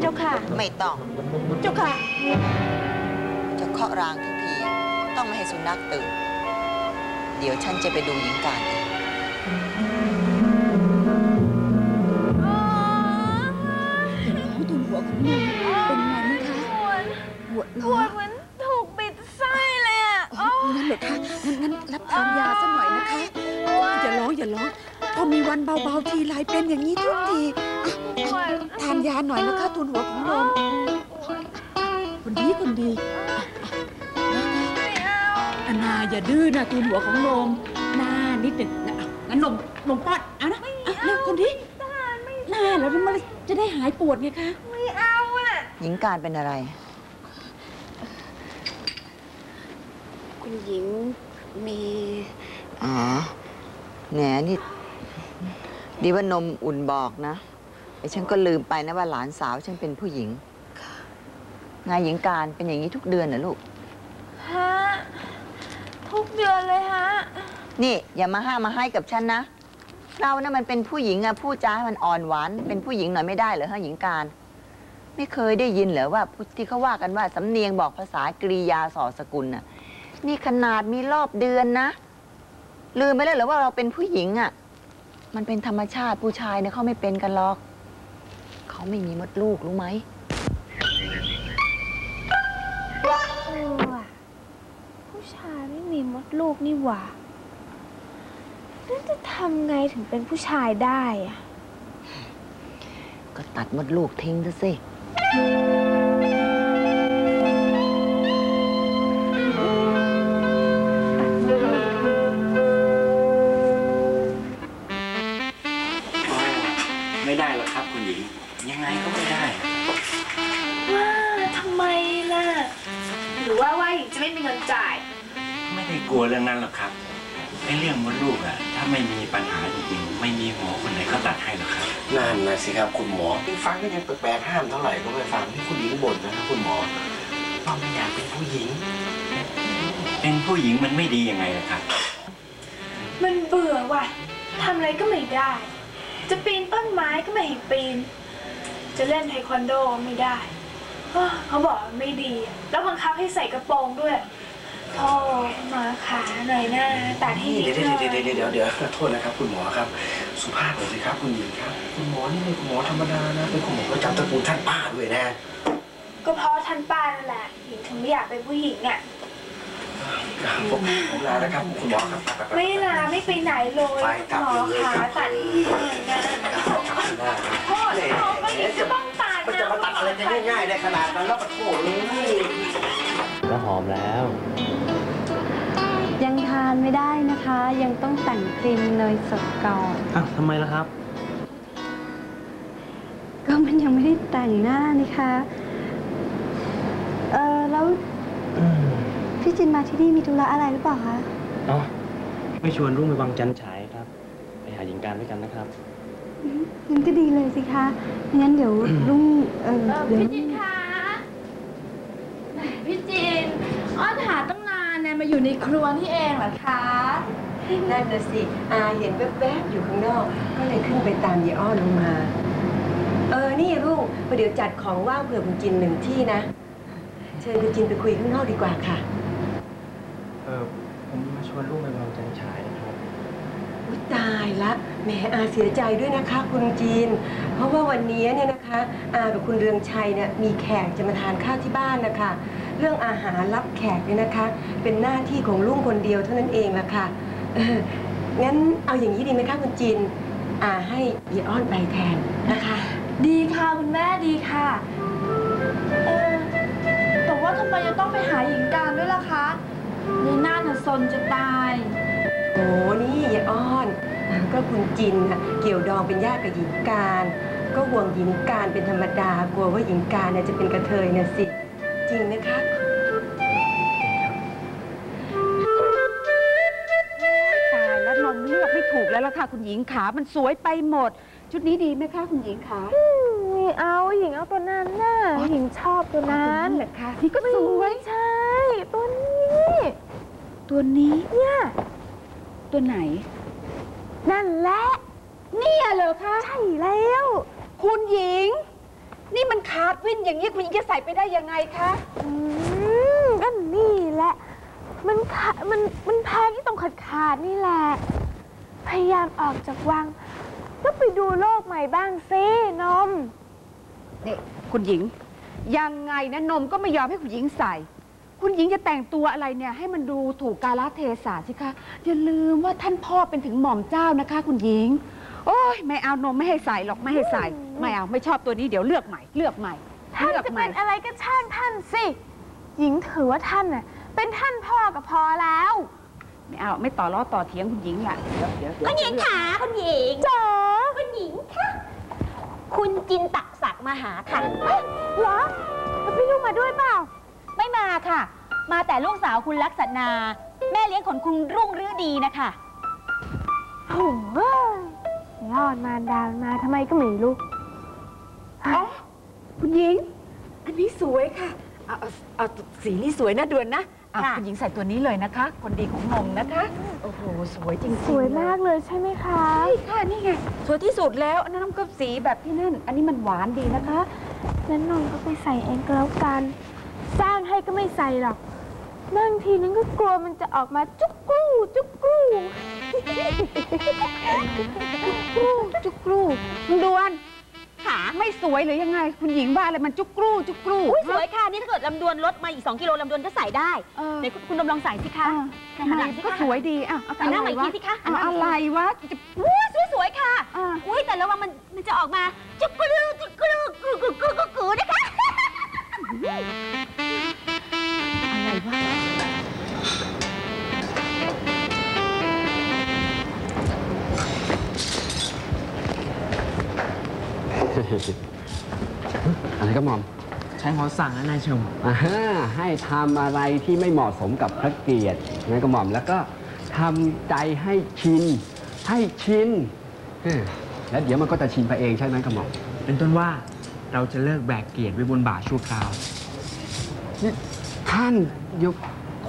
เจ้าค่ะ ไม่ต้อง เจ้าค่ะ จะเคาะรางทุกที ต้องไม่ให้สุนัขตื่น เดี๋ยวฉันจะไปดูหญิงการเองทุนหัวของนมเป็นไงบ้างคะปวดปร้อวนดเหมือนถูกปิดไส้เลยอะโอ้งั้นเหรอคะงั้นงั้น รับทานยาสักหน่อยนะคะ อย่าร้องอย่าร้อง พอมีวันเบาๆทีไรเป็นอย่างนี้ทุกทีอะปวดทานยาหน่อยนะคะทุนหัวของนมคนดีคนดีอะอะไม่เอาอานาอย่าดื้อนะทุนหัวของนมหน้านิดหนึ่งนะอะงั้นนมนมป้อนเอานะอะเร็วคนดีทานไม่หน้าแล้วมันจะได้หายปวดไงคะ ไม่เอาอะ หญิงการเป็นอะไร คุณหญิง มีอ๋อแหนนี่ ดีว่านมอุ่นบอกนะไอ้ฉันก็ลืมไปนะว่าหลานสาวฉันเป็นผู้หญิงไงหญิงการเป็นอย่างนี้ทุกเดือนเหรอลูก ฮะ ทุกเดือนเลยฮะ นี่ อย่ามาห้ามมาให้กับฉันนะ เรานะ่ะมันเป็นผู้หญิงอะพูดจาให้มันอ่อนหวาน เป็นผู้หญิงหน่อยไม่ได้เหรอฮะหญิงการ ไม่เคยได้ยินเหรอว่าผู้ที่เขาว่ากันว่าสำเนียงบอกภาษากริยาสอสกุลน่ะ นี่ขนาดมีรอบเดือนนะ ลืมไปแล้วเหรอว่าเราเป็นผู้หญิงอะมันเป็นธรรมชาติผู้ชายเนี่ยเขาไม่เป็นกันหรอก เขาไม่มีมดลูกรู้ไหม เออว่ะผู้ชายไม่มีมดลูกนี่หว่าแล้วจะทำไงถึงเป็นผู้ชายได้อะก็ตัดมดลูกทิ้งซะสิ ครับคุณหมอฟังก็ยังแปลกๆห้ามเท่าไหร่ก็ไม่ฟังที่คุณหญิงบ่นนะครับคุณหมอว่าไม่อยากเป็นผู้หญิง เป็นผู้หญิงมันไม่ดียังไงล่ะครับ มันเบื่อว่ะทำอะไรก็ไม่ได้ จะปีนต้นไม้ก็ไม่ให้ปีน จะเล่นเทควันโดไม่ได้เอ้อเขาบอกว่าไม่ดี แล้วบังคับให้ใส่กระโปรงด้วยโธ่หมาขาหน่อยหน้าตัดให้นี่นิเดี๋ดยวหน่เดี๋ยวอยเดี๋ยวเดี๋ยวเดี๋ยวเดี๋ยวโทษนะครับ คุณหมอครับ สุภาพหน่อยสิครับคุณหญิงครับ คุณหมอนี่ไม่คุณหมอธรรมดานะเป็นคุณหมอประจำตระกูลท่านป้าด้วยนะ ก็เพราะท่านป้านั่นแหละหญิงถึงไม่อยากเป็นผู้หญิงอะผมผมลาแล้วครับคุณหมอครับไปๆๆไม่ลาไม่ไปไหนเลยไปกลับหมอเลยขาครับตัดให้หน่อยนะครับครับหน้าโทษเขาก็หญิงจะต้องตัดมันจะมาตัดอะไรกันง่ายๆได้ขนาดนั้นแล้วปะโถเลยแล้วหอมแล้ว ยังทานไม่ได้นะคะ ยังต้องแต่งครีมเนยสดก่อนอ้าวทำไมล่ะครับ ก็มันยังไม่ได้แต่งหน้านี่คะเออแล้วพี่จินมาที่นี่มีธุระอะไรหรือเปล่าคะเอ้าไม่ชวนรุ่งไปวังจันทร์ฉายครับ ไปหาหญิงการด้วยกันนะครับงั้นก็ดีเลยสิคะงั้นเดี๋ยวรุ่งเออเออเดี๋ยวพี่จินคะแหมพี่จินอ้อนหาตั้งนานเนี่ยมา อยู่ในครัวนี่เองเหรอคะ นั่นน่ะสิอาเห็นแวบๆอยู่ข้างนอก ก็เลยขึ้นไปตามยายอ้อนลงมา เออ นี่รุ่งประเดี๋ยวจัดของว่างเผื่อคุณจินหนึ่งที่นะ เชิญคุณจินไปคุยข้างนอกดีกว่าค่ะ เออผมมาชวนรุ่งไปวังจันทร์ฉายครับ อุ๊ยตายละแหมอาเสียใจด้วยนะคะคุณจีน เพราะว่าวันนี้เนี่ยนะคะ อากับคุณเรืองชัยเนี่ยมีแขกจะมาทานข้าวที่บ้านนะคะ เรื่องอาหารรับแขกเนี่ยนะคะ เป็นหน้าที่ของลุงคนเดียวเท่านั้นเองละค่ะเอองั้นเอาอย่างนี้ดีไหมคะคุณจีนอาให้ยายอ้อนไปแทนนะคะ ดีค่ะคุณแม่ดีค่ะเออแต่ว่าทำไมจะต้องไปหาหญิงการด้วยล่ะคะในหน้าน่ะซนจะตายโอ้นี่ยายอ้อนอ่าก็คุณจินน่ะเกี่ยวดองเป็นญาติกับหญิงการ ก็ห่วงหญิงการเป็นธรรมดากลัวว่าหญิงการเนี่ยจะเป็นกระเทยน่ะสิ จริงนะคะ แล้วล่ะค่ะคุณหญิงขา มันสวยไปหมด ชุดนี้ดีไหมคะคุณหญิงขาไม่เอาหญิงเอาตัวนั้นน่ะหญิงชอบตัวนั้นเหรอคะนี่ก็สวยใช่ตัวนี้ ตัวนี้เนี่ยตัวไหน นั่นแหละเนี่ยเหรอคะใช่แล้ว คุณหญิง นี่มันขาขาดวิ่นอย่างนี้คุณหญิงจะใส่ไปได้ยังไงคะอืมก็นี่แหละมันขามันมันแพงที่ตรงขาดขาดๆนี่แหละ พยายามออกจากวัง ก็ไปดูโลกใหม่บ้างสินม นี่คุณหญิง ยังไงนะนมก็ไม่ยอมให้คุณหญิงใส่ คุณหญิงจะแต่งตัวอะไรเนี่ย ให้มันดูถูกกาลเทศะสิคะอย่าลืมว่าท่านพ่อเป็นถึงหม่อมเจ้านะคะ คุณหญิง โอ้ยไม่เอานมไม่ให้ใส่หรอกไม่ให้ใส่ ไม่เอาไม่ชอบตัวนี้เดี๋ยวเลือกใหม่ เลือกใหม่ท่านเลือกจะใหม่เป็นอะไรก็ช่างท่านสิ หญิงถือว่าท่านน่ะเป็นท่านพ่อก็พอแล้ว ไม่เอาไม่ต่อล้อต่อเถียงคุณหญิงละเดี๋ยวเดี๋ยวเดี๋ยวคุณหญิงขาคุณหญิงจ๋าคุณหญิงค่ะคุณจินตักศักดิ์มาหาค่ะเหรอแล้วพี่ลูกมาด้วยเปล่า ไม่มาค่ะ มาแต่ลูกสาวคุณลักษณา แม่เลี้ยงของคุณรุ่งฤดีนะคะโอ้ยยอดมารดามาทำไมก็ไม่รู้อ๋อคุณหญิง อันนี้สวยค่ะเอาเอาเอาสีนี้สวยนะเดือนนะ อะค่ะ คุณหญิงใส่ตัวนี้เลยนะคะ คนดีของนมนะคะ โอ้โห สวยจริงๆสวยมากเลยใช่ไหมคะ ใช่ค่ะ นี่ไง สวยที่สุดแล้วอันนั้นก็สีแบบที่นั่น อันนี้มันหวานดีนะคะ นั้นนนก็ไปใส่เองก็แล้วกัน สร้างให้ก็ไม่ใส่หรอกบางทีนั้นก็กลัวมันจะออกมาจุกกู้ จุกกู้ จุกกรูคุณดวน ขาไม่สวยหรือยังไง คุณหญิงว่าอะไรมันจุกกรูจุกกรูอุ้ยสวยค่ะนี่ถ้าเกิดลำดวนลดมาอีก 2 กิโลลำดวนก็ใส่ได้เออไหนคุณคุณดมลองใส่สิคะอะแต่หันหลังสิก็คะสวยดีอะเอาหันหน้ามาอีกวะทีสิคะเอาอะไรวะจะอุ้ยสวยสวยๆค่ะอะอุ้ยแต่ระวังมันมันจะออกมาจุกกรูจุกกรูกรูกรูกรูกรูกรูนะคะ อะไรก็หมอมใช้ขอสั่งนะนายชมอ่าฮะให้ทำอะไรที่ไม่เหมาะสมกับพระเกียรตินะก็หม่อมแล้วก็ทำใจให้ชิน ให้ชินเออแล้วเดี๋ยวมันก็จะชินไปเองใช่ไหมกระหม่อมเป็นต้นว่าเราจะเลิกแบกเกียรติไว้บนบ่าชั่วคราว นี่ท่านเดี๋ยว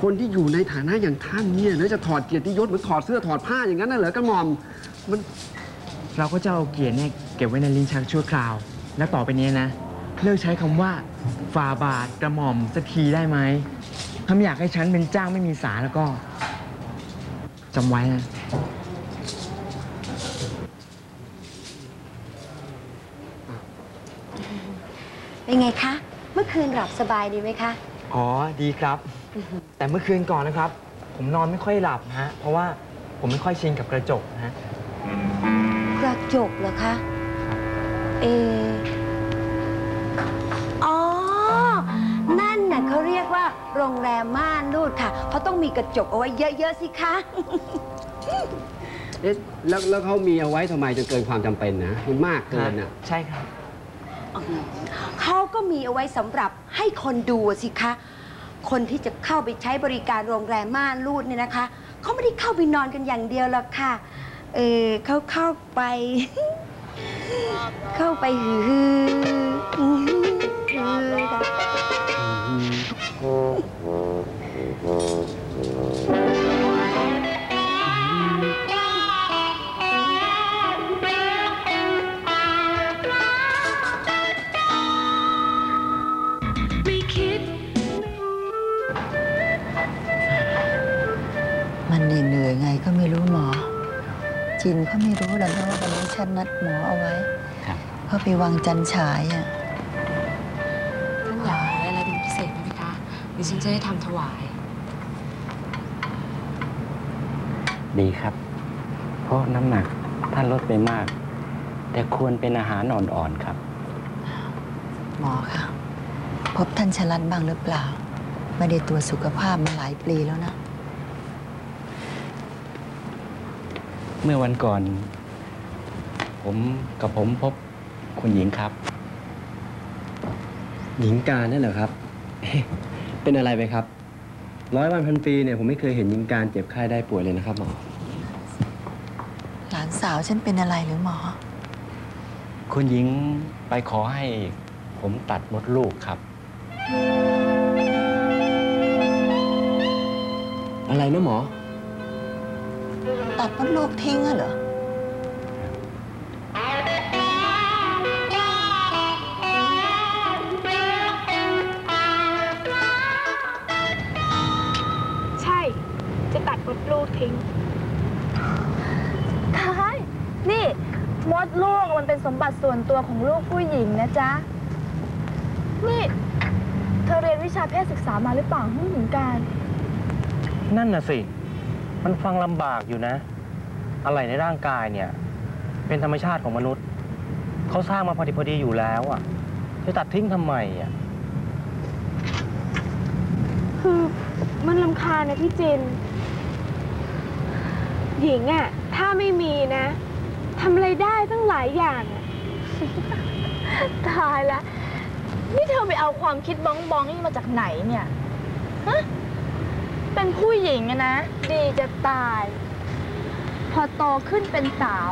คนที่อยู่ในฐานะอย่างท่านเนี่ยแล้วจะถอดเกียรติยศเหมือนถอดเสื้อถอดผ้าอย่างนั้นน่ะเหรอกระหม่อมมัน เราก็จะเอาเกียรติเนี่ยเก็บไว้ในลิ้นชักชั่วคราว แล้วต่อไปเนี้นะ เลิกใช้คำว่าฝ่าบาทกระหม่อมสักทีได้ไหมถ้าไม่อยากให้ฉันเป็นเจ้าไม่มีสาแล้วก็จำไว้นะเป็นไงคะ เมื่อคืนหลับสบายดีไหมคะ อ๋อ ดีครับ แต่เมื่อคืนก่อนนะครับ ผมนอนไม่ค่อยหลับนะฮะ เพราะว่าผมไม่ค่อยชินกับกระจกนะฮะก ระจกเหรอคะเอออ๋อ นั่นน่ะเขาเรียกว่าโรงแรมม่านรูดค่ะเขาต้องมีกระจกเอาไว้เยอะ ๆ สิคะ เอ๊ะแล้วแล้วเขามีเอาไว้ทำไมจนเกินความจำเป็นนะ มันมากเกินน่ะ ใช่ครับ เขาก็มีเอาไว้สำหรับให้คนดูอะสิคะ คนที่จะเข้าไปใช้บริการโรงแรมม่านรูดเนี่ยนะคะ เขาไม่ได้เข้าไปนอนกันอย่างเดียวหรอกค่ะ เออเขาเข้าไป เข้าไปฮือฮือฮือฮือ จินเขาไม่รู้หรอกนะว่าวันนี้ฉันนัดหมอเอาไว้ครับเขาไปวางจันฉายอะท่านอยากได้อะไรเป็นพิเศษไหมคะดิฉันจะได้ทำถวาย ดีครับ เพราะน้ำหนักท่านลดไปมาก แต่ควรเป็นอาหารอ่อนๆครับ หมอค่ะพบท่านชลันบ้างหรือเปล่า ไม่ได้ตรวจสุขภาพมาหลายปีแล้วนะ เมื่อวันก่อน ผมกับผมพบคุณหญิงครับ หญิงการนั่นเหรอครับ เป็นอะไรไปครับ ร้อยวันพันปีเนี่ยผมไม่เคยเห็นหญิงการเจ็บไข้ได้ป่วยเลยนะครับหมอ หลานสาวฉันเป็นอะไรหรือหมอ คุณหญิงไปขอให้ผมตัดมดลูกครับ อะไรนะหมอ ตัดมดลูกทิ้งอะเหรอใช่ จะตัดมดลูกทิ้งตายนี่ มดลูกมันเป็นสมบัติส่วนตัวของลูกผู้หญิงนะจ๊ะ นี่ เธอเรียนวิชาเพศศึกษามาหรือเปล่าหญิงการ นั่นน่ะสิ มันฟังลำบากอยู่นะ อะไรในร่างกายเนี่ย เป็นธรรมชาติของมนุษย์ เขาสร้างมาพอดีพอดีอยู่แล้วอะจะตัดทิ้งทำไมอะ คือมันลำคาญนะพี่จิน หญิงอะถ้าไม่มีนะทำอะไรได้ตั้งหลายอย่างอะ ตายละ นี่เธอไปเอาความคิดบ้องบองๆนี่มาจากไหนเนี่ย ฮะ เป็นผู้หญิงอะนะ ดีจะตาย พอโตขึ้นเป็นสาว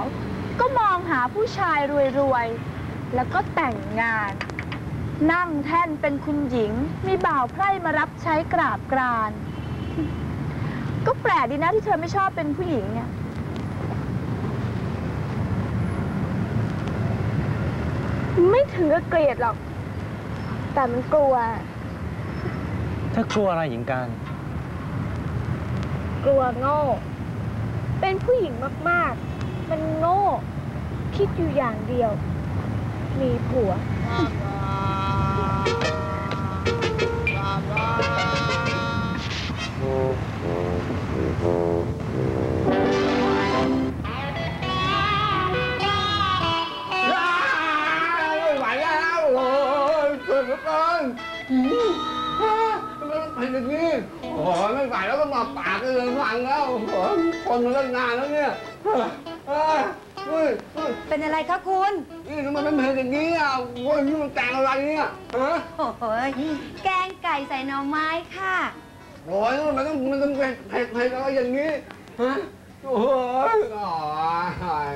ก็มองหาผู้ชายรวยๆ แล้วก็แต่งงาน นั่งแท่นเป็นคุณหญิง มีบ่าวไพร่มารับใช้กราบกราน ก็แปลกดีนะที่เธอไม่ชอบเป็นผู้หญิงเนี่ยไม่ถึงกับเกลียดหรอก แต่มันกลัวถ้ากลัวอะไรหญิงการ กลัวโง่ เป็นผู้หญิงมากๆ มันโง่ คิดอยู่อย่างเดียว มีผัวไนมาตั้งนานแล้วเนี่ยเฮ้ยเฮ้ยเฮ้ยเป็นอะไรคะคุณนี่ทำไมมันเป็นอย่างนี้อะโอ้ยนี่มันแกงอะไรเนี่ยฮะโอ้ยแกงไก่ใส่หน่อไม้ค่ะ โอ้ยมันต้องมันต้องเผ็ดเผ็ดเผ็ดอะไรอย่างนี้ฮะโอ้ยโอ้ย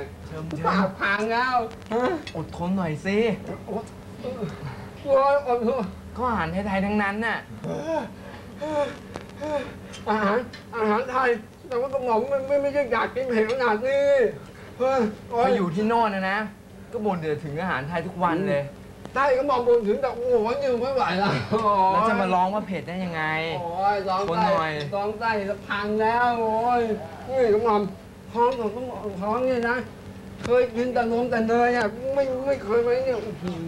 ปากพังแล้วฮะอดทนหน่อยสิโอ้ยอดทน ก็อาหารไทยๆทั้งนั้นน่ะ อาหารอาหารไทย แต่ว่ากระหม่อมมันไม่ไม่ใช่อยากกินเผ็ดขนาดนี้เฮ้ยโไปอยู่ที่โน่นนะนะ ก็บ่นเดือดถึงอาหารไทยทุกวันเลยใช่กระหม่อมบ่นถึงแต่โอ้โหยืนไม่ไหวแล้วโอ้ยแล้วจะมาร้องว่าเผ็ดได้ยังไง โอ้ยร้องทนไส้หน่อย ร้องไส้จะพังแล้วโอ้ยนี่กระหม่อมท้องของกระหม่อมท้องนี่นะ เคยกินแต่นมแต่เนยอะไม่ไม่เคยไปเนี่ยอื้อหือ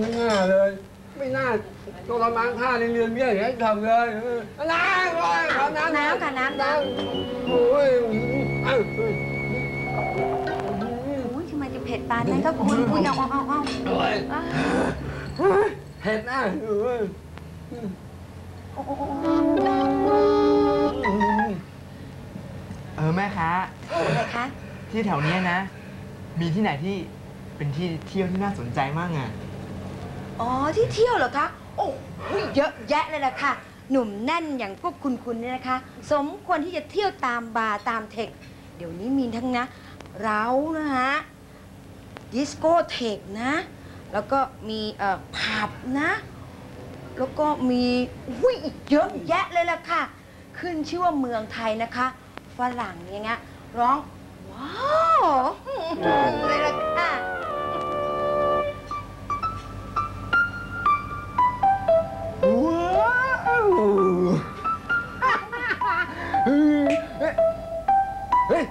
ไม่น่าเลย ไม่น่า ทรมานข้าในเรือนเบี้ยอย่างนี้ทำเลยเออน้ำโอ้ยขอน้ำน้ำค่ะน้ำน้ำโอ้ยเอ้าเฮ้ยโอ้ยทำไมจะเผ็ดปานนั้นก็คุณคุณเอาเอาเอาเอาโอ้ยเฮ้ยเผ็ดนะเอ้ยเออแม่ค้าอะไรคะ ที่แถวเนี้ยนะ มีที่ไหนที่เป็นที่เที่ยวที่น่าสนใจมากอะอ๋อที่เที่ยวเหรอคะ โอ้โหเยอะแยะเลยล่ะค่ะ หนุ่มแน่นอย่างพวกคุณคุณเนี่ยนะคะ สมควรที่จะเที่ยวตามบาร์ตามเทค เดี๋ยวนี้มีทั้งนะ เรานะฮะ ดิสโก้เทคนะ แล้วก็มีเอ่อผับนะ แล้วก็มีอุ้ยอีกเยอะแยะเลยล่ะค่ะ ขึ้นชื่อว่าเมืองไทยนะคะ ฝรั่งอย่างเงี้ยร้อง ว้าวเลยล่ะค่ะ เฮ้ยเฮ้ย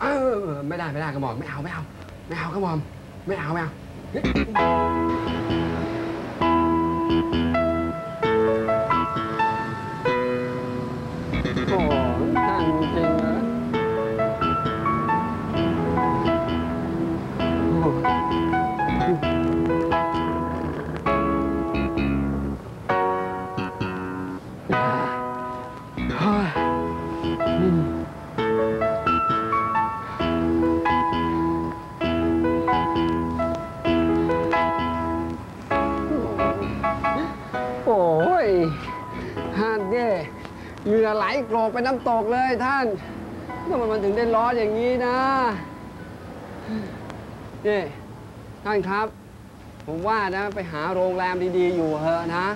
เอ้าไม่ได้ไม่ได้กระหม่อมไม่เอาไม่เอาไม่เอากระหม่อมไม่เอาไม่เอา เหงื่อไหลโกรกไปน้ำตกเลยท่านทำไมมันถึงได้ร้อนอย่างนี้นะเย่ท่านครับ ผมว่านะไปหาโรงแรมดีๆ อยู่เถอะนะ